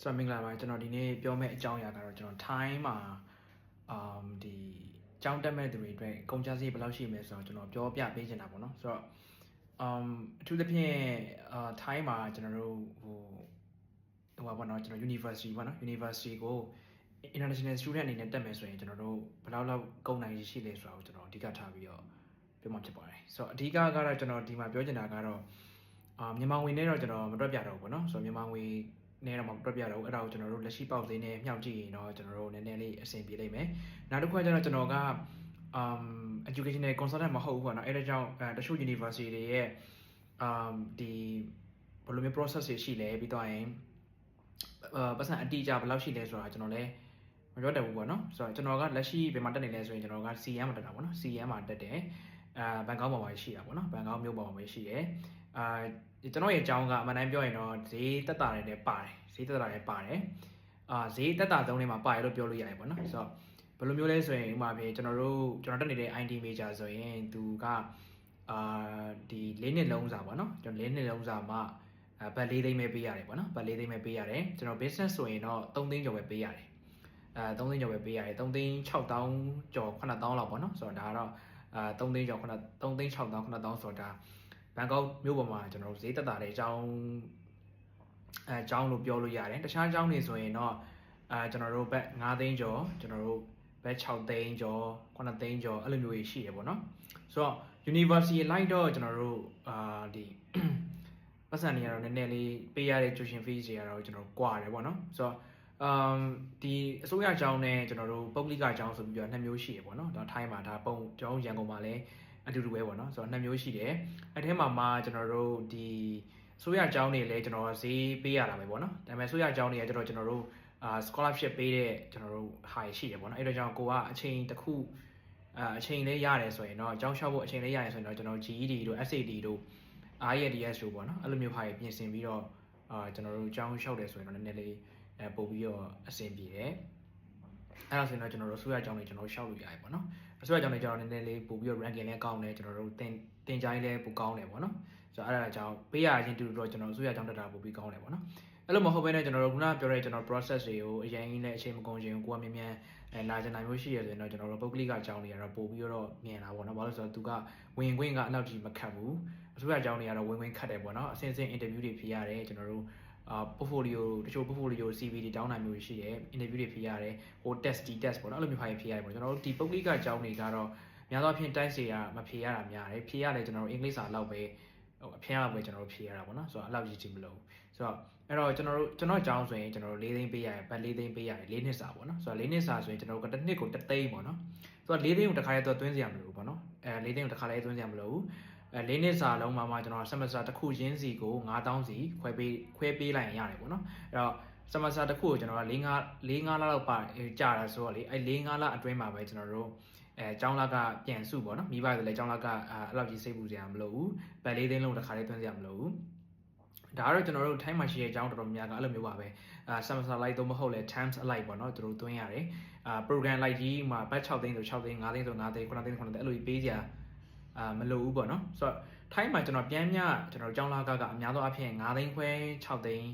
ဆိုတော့မင်္ဂလာပါကျွန်တော်ဒီနေ့ပြောမယ့်အကြောင်းအရာကတော့ကျွန်တော် time မှာ um ဒီကြောင်းတက်မဲ့သူတွေအတွက်ကုန်ကျစရိတ်ဘယ်လောက်ရှိမလဲဆိုတော့ကျွန်တော်ပြောပြပေးချင်တာပေါ့နော်ဆိုတော့ um အထူးသဖြင့်အာ time မှာကျွန်တော်တို့ဟိုဟိုပါပေါ့နော်ကျွန်တော် university ပေါ့နော် university ကို international student အနေနဲ့တက်မယ်ဆိုရင်ကျွန်တော်တို့ဘယ်လောက်လောက်ကုန်နိုင်ရှိလဲဆိုတာကိုကျွန်တော်အဓိကထားပြီးတော့ပြောမှဖြစ်ပါတယ်ဆိုတော့အဓိကကတော့ကျွန်တော်ဒီမှာပြောချင်တာကတော့အာမြန်မာငွေနဲ့တော့ကျွန်တော်မတွက်ပြတော့ဘူးပေါ့နော်ဆိုတော့မြန်မာငွေ နဲ့တော့မတွက်ပြတော့ဘူးအဲ့ဒါကိုကျွန်တော်တို့လက်ရှိပေါက်ဈေးနဲ့မြှောက်ကြည့်ရင်တော့ကျွန်တော်တို့နည်းနည်းလေးအဆင်ပြေလိမ့်မယ်နောက်တစ်ခုကကျတော့ကျွန်တော်က um educational consultant မဟုတ်ဘူးပေါ့နော်အဲ့ဒါကြောင့်အဲတချို့ university တွေရဲ့ um ဒီဘယ်လိုမျိုး process တွေရှိလဲပြီးတော့ရင်အာပတ်စံအတိအကျဘယ်လောက်ရှိလဲဆိုတာကျွန်တော်လည်းမပြောတတ်ဘူးပေါ့နော်ဆိုတော့ကျွန်တော်ကလက်ရှိဘယ်မှာတက်နေလဲဆိုရင်ကျွန်တော်က CM မှာတက်တာပေါ့နော် CM မှာတက်တယ်အာဘန်ကောက်ပေါ်မှာရှိတာပေါ့နော်ဘန်ကောက်မြို့ပေါ်မှာပဲရှိတယ် အာကျွန်တော်ရဲ့အကြောင်းကအမှန်တမ်းပြောရင်တော့ဈေးတက်တာတွေလည်းပါတယ်ဈေးတက်တာတွေပါတယ်အာဈေးတက်တာသုံးတွေမှာပါတယ်လို့ပြောလို့ရတယ်ပေါ့နော်ဆိုတော့ဘယ်လိုမျိုးလဲဆိုရင်ဥပမာပြင်ကျွန်တော်တို့ကျွန်တော်တက်နေတဲ့ ID major ဆိုရင်သူကအာဒီ၄နှစ်လုံးစာပေါ့နော်ကျွန်တော်၄နှစ်လုံးစာမှာအဲဘတ်၄သိန်းပဲပေးရတယ်ပေါ့နော်ဘတ်၄သိန်းပဲပေးရတယ်ကျွန်တော် business ဆိုရင်တော့3သိန်းကျော်ပဲပေးရတယ်အဲ3သိန်းကျော်ပဲပေးရတယ်3သိန်း6000ကျော်9000လောက်ပေါ့နော်ဆိုတော့ဒါကတော့အာ3သိန်းကျော်9 3သိန်း6000 9000ဆိုတော့ဒါ ဘန်ကောက်မြို့ပေါ်မှာကျွန်တော်တို့ဈေးတက်တာတဲ့အကြောင်းအဲအကြောင်းလို့ပြောလို့ရတယ်တခြားအကြောင်းတွေဆိုရင်တော့အဲကျွန်တော်တို့ဘက်9သိန်းကျော်ကျွန်တော်တို့ဘက်6သိန်းကျော်9သိန်းကျော်အဲ့လိုမျိုးကြီးရှိတယ်ပေါ့နော်ဆိုတော့ university လိုက်တော့ကျွန်တော်တို့အာဒီပတ်စံတွေကတော့နည်းနည်းလေးပေးရတဲ့ tuition fees တွေကတော့ကျွန်တော်ကွာတယ်ပေါ့နော်ဆိုတော့ um ဒီအစိုးရအကြောင်းနဲ့ကျွန်တော်တို့ပုဂ္ဂလိကအကြောင်းဆိုပြီးတော့နှစ်မျိုးရှိတယ်ပေါ့နော်ဒါထိုင်းမှာဒါပုံကျွန်တော်တို့ရန်ကုန်မှာလည်း အတူတူပဲပေါ့နော်ဆိုတော့နှစ်မျိုးရှိတယ်အဲထဲမှာမှကျွန်တော်တို့ဒီအစိုးရအကြောင်းတွေလည်းကျွန်တော်ဈေးပေးရတာပဲပေါ့နော်ဒါပေမဲ့အစိုးရအကြောင်းတွေကကျွန်တော်ကျွန်တော်တို့အာ scholarship ပေးတဲ့ကျွန်တော်တို့ high ရှိတယ်ပေါ့နော်အဲ့တော့ကြောင့်ကိုကအချိန်တစ်ခုအာအချိန်လေးရတယ်ဆိုရင်တော့အကြောင်းလျှောက်ဖို့အချိန်လေးရတယ်ဆိုရင်တော့ကျွန်တော် GED တို့ SAT တို့ IELTS တို့ပေါ့နော်အဲ့လိုမျိုးဟာတွေပြင်ဆင်ပြီးတော့အာကျွန်တော်တို့အကြောင်းလျှောက်တယ်ဆိုရင်တော့နည်းနည်းလေးအဲပို့ပြီးတော့အဆင်ပြေတယ်အဲ့ဒါဆိုရင်တော့ကျွန်တော်တို့ဆိုရအကြောင်းတွေကျွန်တော်တို့လျှောက်လို့ရတယ်ပေါ့နော် အဆိုရအကြောင်းတွေကျွန်တော်နည်းနည်းလေးပို့ပြီးတော့ ranking လည်းကောင်းတယ်ကျွန်တော်တို့တင်တင်ကြိုင်းလည်းပိုကောင်းတယ်ပေါ့နော်ဆိုတော့အဲ့ဒါကြောင့်ပေးရချင်းတူတူတော့ကျွန်တော်ဆိုရအကြောင်းတက်တာပို့ပြီးကောင်းတယ်ပေါ့နော်အဲ့လိုမဟုတ်ဘဲနဲ့ကျွန်တော်တို့ခုနပြောတဲ့ကျွန်တော် process တွေကိုအရင်ကြီးနဲ့အချိန်မကုန်ချင်ကိုကမြင်မြန်အဲလာချင်နိုင်မျိုးရှိရဆိုရင်တော့ကျွန်တော်တို့ပုဂ္ဂလိကအကြောင်းတွေကတော့ပို့ပြီးတော့မြင်တာပေါ့နော်ဘာလို့လဲဆိုတော့သူကဝင်ခွင့်ကအနောက်ကြီးမခတ်ဘူးအစိုးရအကြောင်းတွေကတော့ဝင်ဝင်ခတ်တယ်ပေါ့နော်အစဉ်စဉ် interview တွေဖြေရတယ်ကျွန်တော်တို့ အာ portfolio တချို့ portfolio CV တွေတောင်းနိုင်မျိုးရှိတယ် interview တွေဖြေရတယ်ဟို test D test ပေါ့နော်အဲ့လိုမျိုးဟာတွေဖြေရတယ်ပေါ့ကျွန်တော်တို့ဒီပုဂ္ဂလိကအကြောင်းတွေကတော့များသောအားဖြင့်တိုင်းစီကမဖြေရတာများတယ်ဖြေရတယ်ကျွန်တော်တို့အင်္ဂလိပ်စာလောက်ပဲဟိုအဖျားလောက်ပဲကျွန်တော်တို့ဖြေရတာပေါ့နော်ဆိုတော့အဲ့လောက်ကြီးကြီးမလို့ဆိုတော့အဲ့တော့ကျွန်တော်တို့ကျွန်တော်အကြောင်းဆိုရင်ကျွန်တော်တို့၄သိန်းပေးရတယ်ဘတ်၄သိန်းပေးရတယ်၄နှစ်စာပေါ့နော်ဆိုတော့၄နှစ်စာဆိုရင်ကျွန်တော်တို့တစ်နှစ်ကိုတစ်သိန်းပေါ့နော်ဆိုတော့၄သိန်းကိုတစ်ခါလေးတော့သွင်းစရာမလိုဘူးပေါ့နော်အဲ၄သိန်းကိုတစ်ခါလေးသွင်းစရာမလိုဘူး အဲ၄နှစ်စာလုံးမှာမှကျွန်တော် semester တစ်ခုချင်းစီကို9000စီခွဲပေးခွဲပေးလိုက်ရင်ရတယ်ပေါ့နော်အဲ့တော့ semester တစ်ခုကိုကျွန်တော်က၄၅၄၅လလောက်ပါကြာတာဆိုတော့လေအဲ၄၅လအတွင်းမှာပဲကျွန်တော်တို့အဲကျောင်းလကပြန်စုပေါ့နော်မိဘတွေလည်းကျောင်းလကအဲ့လောက်ကြီးစိတ်ပူစရာမလိုဘူးဗတ်လေးသိန်းလုံးတစ်ခါလေးသွင်းစရာမလိုဘူးဒါကတော့ကျွန်တော်တို့ time မှာရှိတဲ့အကြောင်းတော်တော်များများကအဲ့လိုမျိုးပါပဲအာ semester like တော့မဟုတ်လဲ times alike ပေါ့နော်သူတို့သွင်းရတယ်အာ program like ကြီးမှာဘတ်6သိန်းဆို6သိန်း5သိန်းဆို5သိန်း9သိန်း9သိန်းအဲ့လိုကြီးပေးစရာ အာမလိုဘူးပေါ့နော်ဆိုတော့ time မှာကျွန်တော်ပြန်မြကျွန်တော်ကျောင်းလာကကအများသောအားဖြင့်9သိန်းခွဲ6သိန်း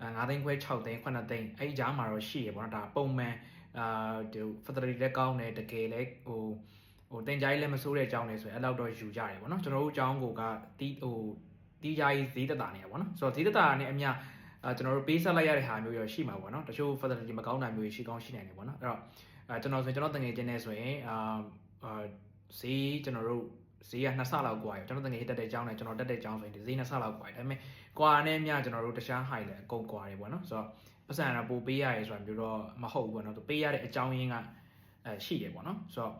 အာ9သိန်းခွဲ6သိန်း9သိန်းအဲ့ဒီကြားမှာတော့ရှိရပေါ့နော်ဒါပုံမှန်အာဒီ facility လည်းကောင်းတယ်တကယ်လည်းဟိုဟိုတင်ကြိုင်းလည်းမစိုးတဲ့အကြောင်းတွေဆိုရင်အဲ့လောက်တော့ယူကြတယ်ပေါ့နော်ကျွန်တော်တို့အကြောင်းကိုကတီးဟိုတီးကြိုင်းဈေးတတာနေရပေါ့နော်ဆိုတော့ဈေးတတာနဲ့အမြအာကျွန်တော်တို့ပေးဆက်လိုက်ရတဲ့ဟာမျိုးရောရှိမှာပေါ့နော်တချို့ facility မကောင်းတာမျိုးရှိကောင်းရှိနိုင်တယ်ပေါ့နော်အဲ့တော့အဲကျွန်တော်ဆိုရင်ကျွန်တော်တငယ်ချင်းနေဆိုရင်အာအာဈေးကျွန်တော်တို့ ဈေးကနှစ်ဆလောက်กว่าရကျွန်တော်တငယ်တက်တဲ့အကြောင်းနဲ့ကျွန်တော်တက်တဲ့အကြောင်းဆိုရင်ဒီဈေးနှစ်ဆလောက်กว่าရဒါပေမဲ့กว่าနဲ့မြကျွန်တော်တို့တခြား high လည်းအကုန်กว่าတယ်ပေါ့နော်ဆိုတော့ပတ်စံရပို့ပေးရရဲဆိုတာမျိုးတော့မဟုတ်ဘူးပေါ့နော်သူပေးရတဲ့အကြောင်းရင်းကအဲရှိတယ်ပေါ့နော်ဆိုတော့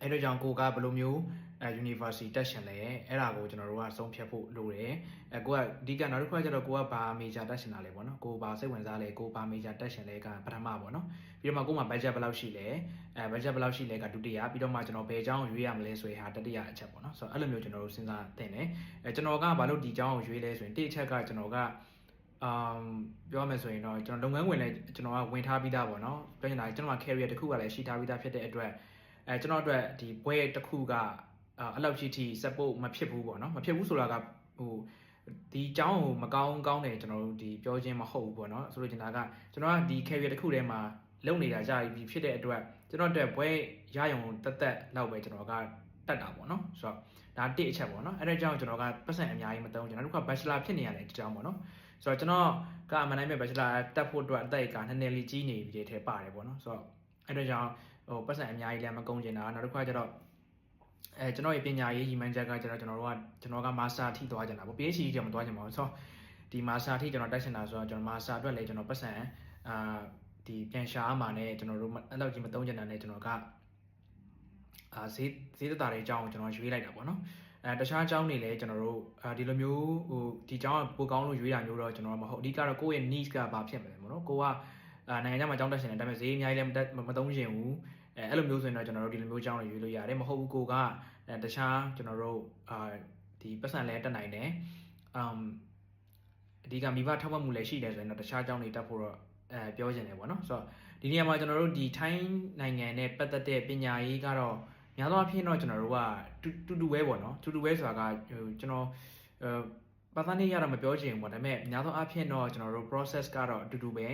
အဲ့တော့ကြောင့်ကိုကဘယ်လိုမျိုးအဲ university တက်ရှင်လဲအဲ့ဒါကိုကျွန်တော်တို့ကဆုံးဖြတ်ဖို့လိုတယ်အဲကိုကအဓိကနောက်တစ်ခုကကျတော့ကိုကဘာ major တက်ရှင်တာလဲပေါ့နော်ကိုဘာစိတ်ဝင်စားလဲကိုဘာ major တက်ရှင်လဲကပထမပေါ့နော်ပြီးတော့မှကိုမှ budget ဘယ်လောက်ရှိလဲအဲ budget ဘယ်လောက်ရှိလဲကဒုတိယပြီးတော့မှကျွန်တော်ဘယ်အကြောင်းရွေးရမလဲဆိုရင်ဟာတတိယအချက်ပေါ့နော်ဆိုတော့အဲ့လိုမျိုးကျွန်တော်တို့စဉ်းစားသင့်တယ်အဲကျွန်တော်ကဘာလို့ဒီအကြောင်းကိုရွေးလဲဆိုရင်တစ်အချက်ကကျွန်တော်ကအမ်ပြောမယ်ဆိုရင်တော့ကျွန်တော်လုပ်ငန်းဝင်လည်းကျွန်တော်ကဝင်ထားပြီးသားပေါ့နော်ပြောချင်တာကျွန်တော်က career တစ်ခုကလည်းရှိထားပြီးသားဖြစ်တဲ့အတွက် အဲကျွန်တော်အတွက်ဒီဘွဲတစ်ခုကအဲ့လောက်ရှိထိ support မဖြစ်ဘူးပေါ့နော်မဖြစ်ဘူးဆိုတာကဟိုဒီအကြောင်းကိုမကောင်းကောင်းတယ်ကျွန်တော်တို့ဒီပြောခြင်းမဟုတ်ဘူးပေါ့နော်ဆိုလိုချင်တာကကျွန်တော်ကဒီ career တစ်ခုထဲမှာလုံနေတာကြာပြီဖြစ်တဲ့အတွက်ကျွန်တော်အတွက်ဘွဲရယုံတက်တက်လောက်ပဲကျွန်တော်ကတက်တာပေါ့နော်ဆိုတော့ဒါတစ်အချက်ပေါ့နော်အဲ့ဒါကြောင့်ကျွန်တော်ကပတ်စံအများကြီးမသုံးကျွန်တော်တို့က bachelor ဖြစ်နေရတယ်ဒီကြောင်းပေါ့နော်ဆိုတော့ကျွန်တော်ကအမှန်တိုင်းပဲ bachelor တက်ဖို့အတွက်အသက်ကနည်းနည်းလေးကြီးနေပြီတဲ့ထဲပါတယ်ပေါ့နော်ဆိုတော့အဲ့ဒါကြောင့် ဟိုပတ်စံအများကြီးလည်းမကုန်ကျင်တာနောက်တစ်ခါကျတော့အဲကျွန်တော်ရဲ့ပညာရေးရည်မှန်းချက်ကကျတော့ကျွန်တော်တို့ကကျွန်တော်က master ထိသွားကြတာပေါ့ PhD ကျမသွားကြမှာပေါ့ဆိုတော့ဒီ master ထိကျွန်တော်တက်ရှင်တာဆိုတော့ကျွန်တော် master အတွက်လည်းကျွန်တော်ပတ်စံအာဒီပြန်ရှားမှာနဲ့ကျွန်တော်တို့အဲ့လောက်ကြီးမသုံးကျင်တာနဲ့ကျွန်တော်ကအာဈေးဈေးသက်တာတွေအကြောင်းကိုကျွန်တော်ရွေးလိုက်တာပေါ့နော်အဲတခြားအကြောင်းတွေလည်းကျွန်တော်တို့အာဒီလိုမျိုးဟိုဒီအကြောင်းကပိုကောင်းလို့ရွေးတာမျိုးတော့ကျွန်တော်မဟုတ်အဓိကတော့ကိုယ့်ရဲ့ needs ကဘာဖြစ်မလဲပေါ့နော်ကိုကအာနိုင်ငံခြားမှာအကြောင်းတက်ရှင်တယ်ဒါပေမဲ့ဈေးအများကြီးလည်းမတက်မသုံးချင်ဘူး အဲအဲ့လိုမျိုးဆိုရင်တော့ကျွန်တော်တို့ဒီလိုမျိုးအကြောင်းတွေရွေးလို့ရတယ်မဟုတ်ဘူးကိုကအဲတခြားကျွန်တော်တို့အာဒီပတ်စံလည်းတက်နိုင်တယ်အမ်အဓိကမိဘထောက်ပံ့မှုလည်းရှိတယ်ဆိုရင်တော့တခြားအကြောင်းတွေတက်ဖို့တော့အဲပြောချင်တယ်ပေါ့နော်ဆိုတော့ဒီနေရာမှာကျွန်တော်တို့ဒီထိုင်းနိုင်ငံနဲ့ပတ်သက်တဲ့ပညာရေးကတော့များသောအားဖြင့်တော့ကျွန်တော်တို့ကတူတူတူပဲပေါ့နော်တူတူပဲဆိုတာကဟိုကျွန်တော်အဲပါသနေရတော့မပြောချင်ဘူးပေါ့ဒါပေမဲ့များသောအားဖြင့်တော့ကျွန်တော်တို့ process ကတော့အတူတူပဲ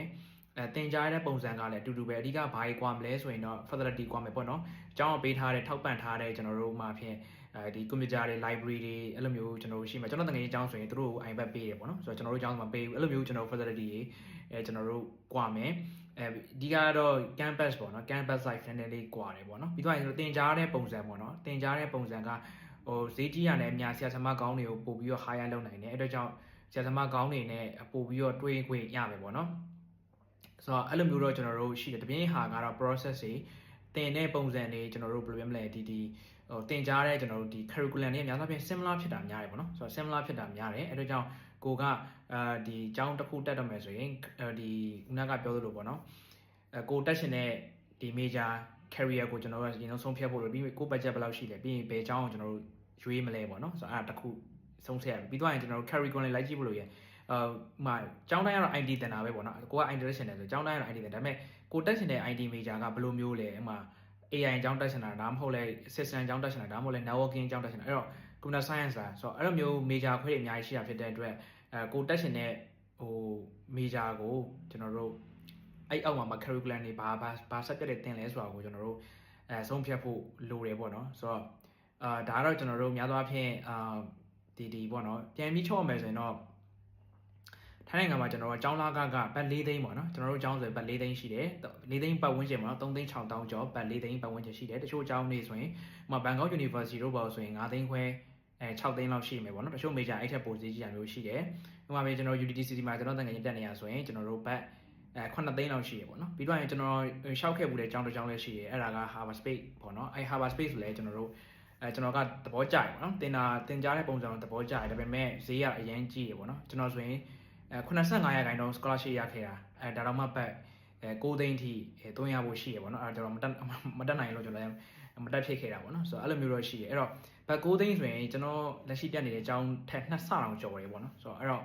အဲတင်ကြားရတဲ့ပုံစံကလည်းအတူတူပဲအဓိကဘာကြီးကွာမလဲဆိုရင်တော့ facility ကွာမယ်ပေါ့နော်အကြောင်းပေးထားတဲ့ထောက်ပံ့ထားတဲ့ကျွန်တော်တို့မှာဖြင့်အဲဒီ computer တွေ library တွေအဲ့လိုမျိုးကျွန်တော်တို့ရှိမှာကျွန်တော်တကယ်ကြီးအကြောင်းဆိုရင်တို့ကို iPad ပေးရပေါ့နော်ဆိုတော့ကျွန်တော်တို့အကြောင်းမှာပေးဘူးအဲ့လိုမျိုးကျွန်တော် facility တွေအဲကျွန်တော်တို့ကွာမယ်အဲဒီကတော့ campus ပေါ့နော် campus life နည်းနည်းလေးကွာတယ်ပေါ့နော်ပြီးတော့ကျွန်တော်တင်ကြားတဲ့ပုံစံပေါ့နော်တင်ကြားတဲ့ပုံစံကဟိုဈေးကြီးရတယ်အများဆရာသမားကောင်းတွေကိုပို့ပြီးတော့ hire လုပ်နိုင်တယ်အဲ့တော့ကြောင့်ဆရာသမားကောင်းတွေနဲ့ပို့ပြီးတော့တွေးခွင့်ရမယ်ပေါ့နော် ဆိုတော့အဲ့လိုမျိုးတော့ကျွန်တော်တို့ရှိတယ်တပြင်းဟာကတော့ process တွေတင်တဲ့ပုံစံတွေကျွန်တော်တို့ဘယ်လိုပြောမလဲဒီဒီဟိုတင်ကြားတဲ့ကျွန်တော်တို့ဒီ curriculum တွေအများဆုံးဖြင့် similar ဖြစ်တာများတယ်ပေါ့နော်ဆိုတော့ similar ဖြစ်တာများတယ်အဲ့တော့ကြောင့်ကိုကအာဒီအကြောင်းတစ်ခုတက်တော့မယ်ဆိုရင်ဒီခုနကပြောသလိုပေါ့နော်အဲကိုတက်ရှင်တဲ့ဒီ major career ကိုကျွန်တော်တို့ရင်ဆုံးဖြတ်ဖို့လို့ပြီးကို budget ဘယ်လောက်ရှိလဲပြီးရင်ဘယ်အကြောင်းကိုကျွန်တော်တို့ရွေးမလဲပေါ့နော်ဆိုတော့အဲ့ဒါတစ်ခုဆုံးဖြတ်ရပြီပြီးတော့ရင်ကျွန်တော်တို့ curriculum လေးလိုက်ကြည့်ဖို့လို့ရ အာမှကျောင်းတိုင်းကတော့ ID တင်တာပဲပေါ့နော်ကိုက ID တက်ရှင်တယ်ဆိုကျောင်းတိုင်းကတော့ ID တင်ဒါပေမဲ့ကိုတက်ရှင်တဲ့ ID major ကဘယ်လိုမျိုးလဲအမှ AI အကြောင်းတက်ရှင်တာဒါမှမဟုတ်လဲ assistant အကြောင်းတက်ရှင်တာဒါမှမဟုတ်လဲ networking အကြောင်းတက်ရှင်တာအဲ့တော့ computer science လားဆိုတော့အဲ့လိုမျိုး major ခွဲတွေအများကြီးရှိတာဖြစ်တဲ့အတွက်အဲကိုတက်ရှင်တဲ့ဟို major ကိုကျွန်တော်တို့အဲ့အောက်မှာ curriculum တွေဘာဘာဘာ subject တွေသင်လဲဆိုတာကိုကျွန်တော်တို့အဲဆုံးဖြတ်ဖို့လိုတယ်ပေါ့နော်ဆိုတော့အာဒါကတော့ကျွန်တော်တို့များသောအားဖြင့်အာဒီဒီပေါ့နော်ပြန်ပြီးချော့မယ်ဆိုရင်တော့ ထိုင်းနိုင်ငံမှာကျွန်တော်တို့အကြောင်းလာကကဘတ်၄သိန်းပေါ့နော်ကျွန်တော်တို့အကြောင်းဆိုဘတ်၄သိန်းရှိတယ်၄သိန်းပတ်ဝန်းကျင်ပေါ့နော်၃သိန်း6တောင်းကျော်ဘတ်၄သိန်းပတ်ဝန်းကျင်ရှိတယ်တချို့အကြောင်းတွေဆိုရင်ဥပမာဘန်ကောက် University တို့ပေါ့ဆိုရင်9သိန်းခွဲအဲ6သိန်းလောက်ရှိမယ်ပေါ့နော်တချို့ major အဲ့ထက်ပိုဈေးကြီးတာမျိုးရှိတယ်ဥပမာပဲကျွန်တော် UDT City မှာကျွန်တော်တန်ငယ်တက်နေရဆိုရင်ကျွန်တော်တို့ဘတ်အဲ9သိန်းလောက်ရှိရပေါ့နော်ပြီးတော့ရင်ကျွန်တော်ရှောက်ခဲ့မှုတဲ့အကြောင်းတစ်ကြောင်းလည်းရှိတယ်အဲ့ဒါက Harvard Space ပေါ့နော်အဲ Harvard Space ဆိုလဲကျွန်တော်တို့အဲကျွန်တော်ကသဘောကျတယ်ပေါ့နော်တင်တာတင်ကြားတဲ့ပုံစံတော့သဘောကျတယ်ဒါပေမဲ့ဈေးကအရင်ကြီးတယ်ပေါ့နော်ကျွန်တော်ဆိုရင် အဲ85ရာခိုင်နှုန်း scholarship ရခဲ့တာအဲဒါတော့မှပတ်အဲ6သိန်းထိအဲ3ရဖို့ရှိရပေါ့နော်အဲကျွန်တော်မတက်မတက်နိုင်လို့ကျွန်တော်လည်းမတက်ဖြစ်ခဲ့တာပေါ့နော်ဆိုတော့အဲ့လိုမျိုးတော့ရှိရအဲ့တော့ဘတ်6သိန်းဆိုရင်ကျွန်တော်လက်ရှိတက်နေတဲ့အကြောင်းထက်နှစ်ဆတောင်ကျော်တယ်ပေါ့နော်ဆိုတော့အဲ့တော့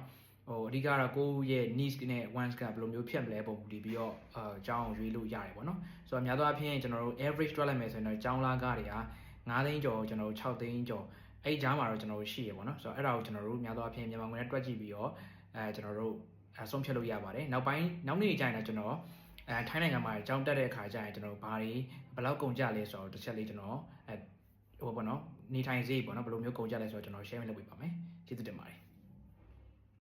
ဟိုအဓိကတော့ကိုယ့်ရဲ့ needs နဲ့ wants ကဘယ်လိုမျိုးဖြစ်မလဲပုံမူတည်ပြီးတော့အဲအကြောင်းရွေးလို့ရတယ်ပေါ့နော်ဆိုတော့အများသောအားဖြင့်ကျွန်တော်တို့ average တွက်လိုက်မယ်ဆိုရင်တော့အကြောင်းလားကားတွေက9သိန်းကျော်ကျွန်တော်တို့6သိန်းကျော်အဲ့ကြားမှာတော့ကျွန်တော်တို့ရှိရပေါ့နော်ဆိုတော့အဲ့ဒါကိုကျွန်တော်တို့များသောအားဖြင့်မြန်မာငွေနဲ့တွက်ကြည့်ပြီးတော့ အဲကျွန်တော်တို့အဆုံးဖြတ်လို့ရပါတယ်နောက်ပိုင်းနောက်နေ့ကျရင်လည်းကျွန်တော်အဲထိုင်းနိုင်ငံမှာအကြောင်းတက်တဲ့အခါကျရင်ကျွန်တော်ဘာတွေဘယ်လောက်ကုန်ကြလဲဆိုတော့တစ်ချက်လေးကျွန်တော်အဲဟိုပေါ့နော်နေထိုင်စေးပေါ့နော်ဘယ်လိုမျိုးကုန်ကြလဲဆိုတော့ကျွန်တော် share လုပ်ပေးပါမယ်ကျေးဇူးတင်ပါတယ်